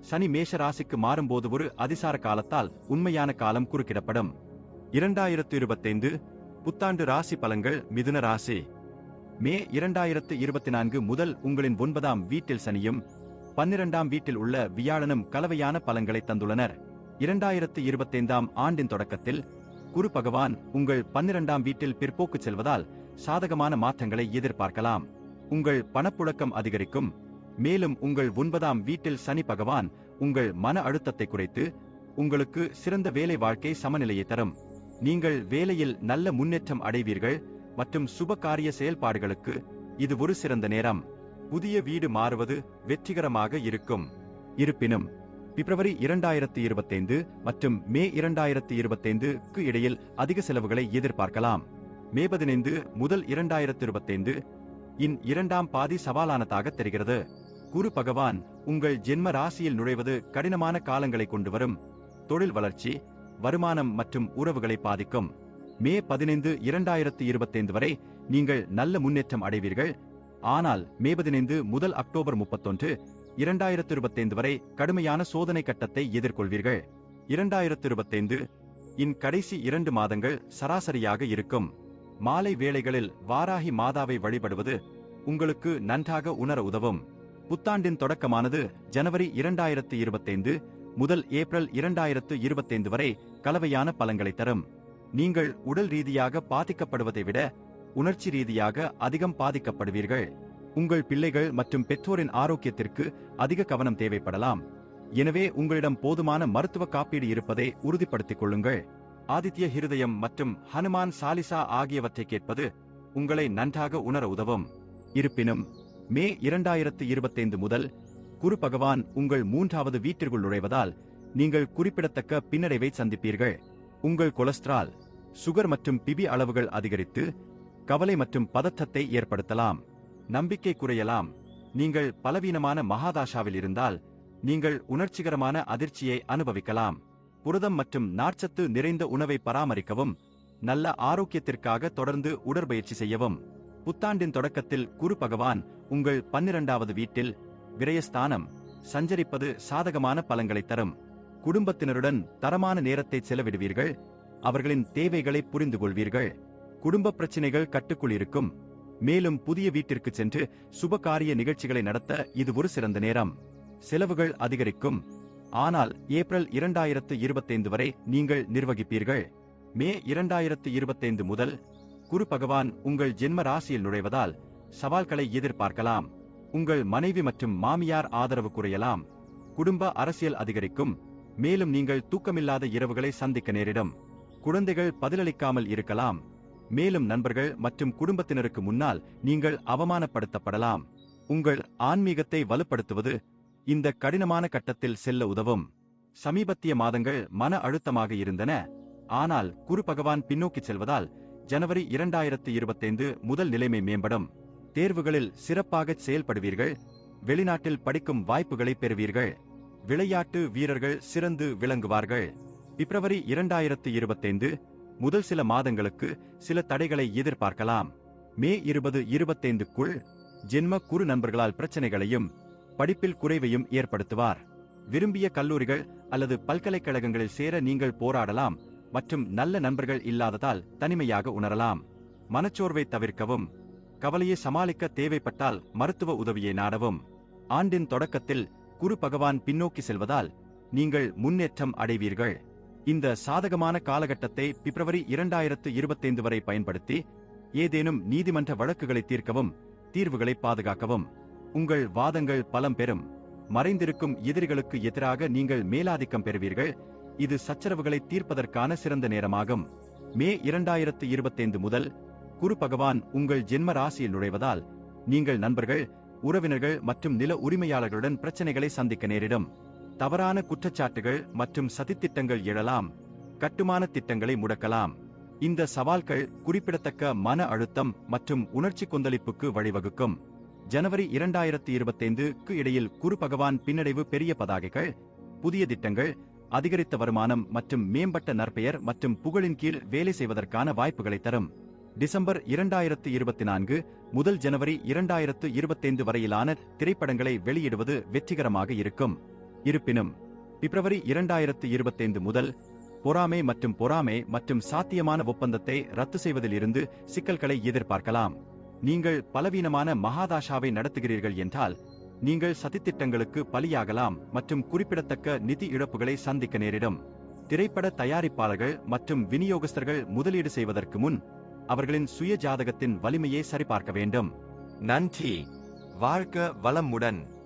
சனி மேஷ ராசிக்கு மாறும்போது ஒரு அதிசார காலத்தால் உண்மையான காலம் குறுக்கிடப்படும். இரண்டாயிரத்து இருபத்தைந்து புத்தாண்டு ராசி பலன்கள் மிதுன ராசி. மே இரண்டாயிரத்து இருபத்தி நான்கு முதல் உங்களின் ஒன்பதாம் வீட்டில் சனியும் பன்னிரண்டாம் வீட்டில் உள்ள வியாழனும் கலவையான பலன்களை தந்துள்ளனர். இரண்டாயிரத்து இருபத்தைந்தாம் ஆண்டின் தொடக்கத்தில் குரு பகவான் உங்கள் பன்னிரண்டாம் வீட்டில் பிற்போக்கு செல்வதால் சாதகமான மாற்றங்களை எதிர்பார்க்கலாம். உங்கள் பணப்புழக்கம் அதிகரிக்கும். மேலும் உங்கள் ஒன்பதாம் வீட்டில் சனி பகவான் உங்கள் மன அழுத்தத்தை குறைத்து உங்களுக்கு சிறந்த வேலை வாழ்க்கை சமநிலையை தரும். நீங்கள் வேலையில் நல்ல முன்னேற்றம் அடைவீர்கள் மற்றும் சுப காரிய செயல்பாடுகளுக்கு இது ஒரு சிறந்த நேரம். புதிய வீடு மாறுவது வெற்றிகரமாக இருக்கும். இருப்பினும் பிப்ரவரி இரண்டாயிரத்தி இருபத்தைந்து மற்றும் மே இரண்டாயிரத்தி இருபத்தைந்துக்கு இடையில் அதிக செலவுகளை எதிர்பார்க்கலாம். மே பதினைந்து முதல் இரண்டாயிரத்தி இருபத்தைந்து இன் இரண்டாம் பாதி சவாலானதாக தெரிகிறது. குரு பகவான் உங்கள் ஜென்ம ராசியில் நுழைவது கடினமான காலங்களை கொண்டு வரும். தொழில் வளர்ச்சி வருமானம் மற்றும் உறவுகளை பாதிக்கும். மே பதினைந்து இரண்டாயிரத்து இருபத்தைந்து வரை நீங்கள் நல்ல முன்னேற்றம் அடைவீர்கள். ஆனால் மே பதினைந்து முதல் அக்டோபர் முப்பத்தொன்று இரண்டாயிரத்து இருபத்தைந்து வரை கடுமையான சோதனை கட்டத்தை எதிர்கொள்வீர்கள். இரண்டாயிரத்து இருபத்தைந்து இன் கடைசி இரண்டு மாதங்கள் சராசரியாக இருக்கும். மாலை வேளைகளில் வாராகி மாதாவை வழிபடுவது உங்களுக்கு நன்றாக உணர உதவும். புத்தாண்டின் தொடக்கமானது ஜனவரி இரண்டாயிரத்து இருபத்தைந்து முதல் ஏப்ரல் இரண்டாயிரத்து இருபத்தைந்து வரை கலவையான பலன்களை தரும். நீங்கள் உடல் ரீதியாக பாதிக்கப்படுவதை விட உணர்ச்சி ரீதியாக அதிகம் பாதிக்கப்படுவீர்கள். உங்கள் பிள்ளைகள் மற்றும் பெற்றோரின் ஆரோக்கியத்திற்கு அதிக கவனம் தேவைப்படலாம். எனவே உங்களிடம் போதுமான மருத்துவ காப்பீடு இருப்பதை உறுதிப்படுத்திக் கொள்ளுங்கள். ஆதித்ய ஹிருதயம் மற்றும் ஹனுமான் சாலிசா ஆகியவற்றை கேட்பது உங்களை நன்றாக உணர உதவும். இருப்பினும் மே இரண்டாயிரத்து இருபத்தைந்து முதல் குரு பகவான் உங்கள் மூன்றாவது வீட்டிற்குள் நுழைவதால் நீங்கள் குறிப்பிடத்தக்க பின்னடைவை சந்திப்பீர்கள். உங்கள் கொலஸ்ட்ரால் சுகர் மற்றும் பிபி அளவுகள் அதிகரித்து கவலை மற்றும் பதற்றத்தை ஏற்படுத்தலாம். நம்பிக்கை குறையலாம். நீங்கள் பலவீனமான மகாதாஷாவில் இருந்தால் நீங்கள் உணர்ச்சிகரமான அதிர்ச்சியை அனுபவிக்கலாம். புரதம் மற்றும் நார்ச்சத்து நிறைந்த உணவை பராமரிக்கவும் நல்ல ஆரோக்கியத்திற்காக தொடர்ந்து உடற்பயிற்சி செய்யவும். புத்தாண்டின் தொடக்கத்தில் குரு பகவான் உங்கள் பன்னிரண்டாவது வீட்டில் விரயஸ்தானம் சஞ்சரிப்பது சாதகமான பலங்களை தரும். குடும்பத்தினருடன் தரமான நேரத்தை செலவிடுவீர்கள் அவர்களின் தேவைகளை புரிந்து கொள்வீர்கள் குடும்ப பிரச்சினைகள் கட்டுக்குள் இருக்கும். மேலும் புதிய வீட்டிற்கு சென்று சுபகாரிய நிகழ்ச்சிகளை நடத்த இது ஒரு சிறந்த நேரம். செலவுகள் அதிகரிக்கும். ஆனால் ஏப்ரல் இரண்டாயிரத்து இருபத்தைந்து வரை நீங்கள் நிர்வகிப்பீர்கள். மே இரண்டாயிரத்து இருபத்தைந்து முதல் குரு பகவான் உங்கள் ஜென்ம ராசியில் நுழைவதால் சவால்களை எதிர்பார்க்கலாம். உங்கள் மனைவி மற்றும் மாமியார் ஆதரவு குறையலாம். குடும்ப அரசியல் அதிகரிக்கும். மேலும் நீங்கள் தூக்கமில்லாத இரவுகளை சந்திக்க நேரிடும். குழந்தைகள் பதிலளிக்காமல் இருக்கலாம். மேலும் நண்பர்கள் மற்றும் குடும்பத்தினருக்கு முன்னால் நீங்கள் அவமானப்படுத்தப்படலாம். உங்கள் ஆன்மீகத்தை வலுப்படுத்துவது இந்த கடினமான கட்டத்தில் செல்ல உதவும். சமீபத்திய மாதங்கள் மன அழுத்தமாக இருந்தன. ஆனால் குரு பகவான் பின்னோக்கி செல்வதால் ஜனவரி இரண்டாயிரத்தி இருபத்தைந்து முதல் நிலைமை மேம்படும். தேர்வுகளில் சிறப்பாக செயல்படுவீர்கள். வெளிநாட்டில் படிக்கும் வாய்ப்புகளை பெறுவீர்கள். விளையாட்டு வீரர்கள் சிறந்து விளங்குவார்கள். பிப்ரவரி இரண்டாயிரத்து இருபத்தைந்து முதல் சில மாதங்களுக்கு சில தடைகளை எதிர்பார்க்கலாம். மே இருபது இருபத்தைந்துக்குள் ஜென்ம குறு நண்பர்களால் பிரச்சனைகளையும் படிப்பில் குறைவையும் ஏற்படுத்துவார். விரும்பிய கல்லூரிகள் அல்லது பல்கலைக்கழகங்களில் சேர நீங்கள் போராடலாம் மற்றும் நல்ல நண்பர்கள் இல்லாததால் தனிமையாக உணரலாம். மனச்சோர்வை தவிர்க்கவும் கவலையை சமாளிக்க தேவைப்பட்டால் மருத்துவ உதவியை நாடவும். ஆண்டின் தொடக்கத்தில் குரு பகவான் பின்னோக்கி செல்வதால் நீங்கள் முன்னேற்றம் அடைவீர்கள். இந்த சாதகமான காலகட்டத்தை பிப்ரவரி இரண்டாயிரத்து இருபத்தைந்து வரை பயன்படுத்தி ஏதேனும் நீதிமன்ற வழக்குகளை தீர்க்கவும் தீர்வுகளை பாதுகாக்கவும். உங்கள் வாதங்கள் பலம் பெறும். மறைந்திருக்கும் எதிரிகளுக்கு எதிராக நீங்கள் மேலாதிக்கம் பெறுவீர்கள். இது சச்சரவுகளை தீர்ப்பதற்கான சிறந்த நேரமாகும். மே இரண்டாயிரத்து இருபத்தைந்து முதல் குரு பகவான் உங்கள் ஜென்ம ராசியில் நுழைவதால் நீங்கள் நண்பர்கள் உறவினர்கள் மற்றும் நில உரிமையாளர்களுடன் பிரச்சனைகளை சந்திக்க நேரிடும். தவறான குற்றச்சாட்டுகள் மற்றும் சதித்திட்டங்கள் எழலாம். கட்டுமான திட்டங்களை முடக்கலாம். இந்த சவால்கள் குறிப்பிடத்தக்க மன அழுத்தம் மற்றும் உணர்ச்சி கொந்தளிப்புக்கு வழிவகுக்கும். ஜனவரி இரண்டாயிரத்தி இருபத்தைந்துக்கு இடையில் குரு பகவான் பின்னடைவு பெரிய பதாகைகள் புதிய திட்டங்கள் அதிகரித்த வருமானம் மற்றும் மேம்பட்ட நற்பெயர் மற்றும் புகழின் கீழ் வேலை செய்வதற்கான வாய்ப்புகளை தரும். டிசம்பர் இரண்டாயிரத்து இருபத்தி நான்கு முதல் ஜனவரி இரண்டாயிரத்து இருபத்தைந்து வரையிலான திரைப்படங்களை வெளியிடுவது வெற்றிகரமாக இருக்கும். இருப்பினும் பிப்ரவரி இரண்டாயிரத்து இருபத்தைந்து முதல் பொறாமை மற்றும் பொறாமை மற்றும் சாத்தியமான ஒப்பந்தத்தை ரத்து செய்வதிலிருந்து சிக்கல்களை எதிர்பார்க்கலாம். நீங்கள் பலவீனமான மகாதாஷாவை நடத்துகிறீர்கள் என்றால் நீங்கள் சதித்திட்டங்களுக்கு பலியாகலாம் மற்றும் குறிப்பிடத்தக்க நிதி இழப்புகளை சந்திக்க நேரிடும். திரைப்பட தயாரிப்பாளர்கள் மற்றும் விநியோகஸ்தர்கள் முதலீடு செய்வதற்கு முன் அவர்களின் சுய ஜாதகத்தின் வலிமையை சரிபார்க்க வேண்டும். நன்றி. வாழ்க வளமுடன்.